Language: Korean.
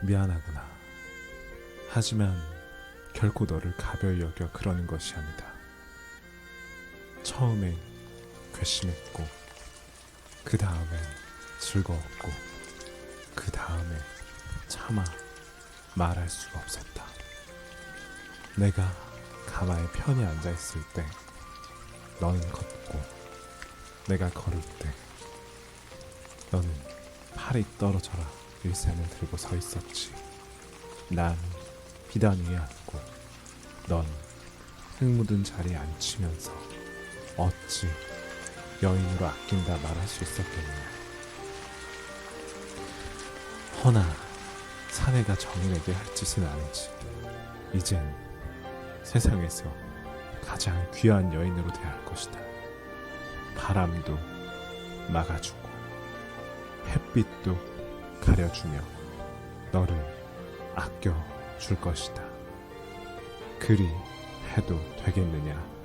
미안하구나. 하지만 결코 너를 가벼이 여겨 그러는 것이 아니다. 처음엔 괘씸했고, 그 다음엔 즐거웠고, 그 다음에 차마 말할 수가 없었다. 내가 가마에 편히 앉아 있을 때, 너는 걷고, 내가 걸을 때, 너는 팔이 떨어져라 일셈을 들고 서 있었지. 난 비단 위에 앉고, 넌 흙 묻은 자리에 앉히면서 어찌 여인으로 아낀다 말할 수 있었겠냐. 허나 사내가 정인에게 할 짓은 아니지. 이젠 세상에서 가장 귀한 여인으로 대할 것이다. 바람도 막아주고 햇빛도 가려주며 너를 아껴 줄 것이다. 그리 해도 되겠느냐?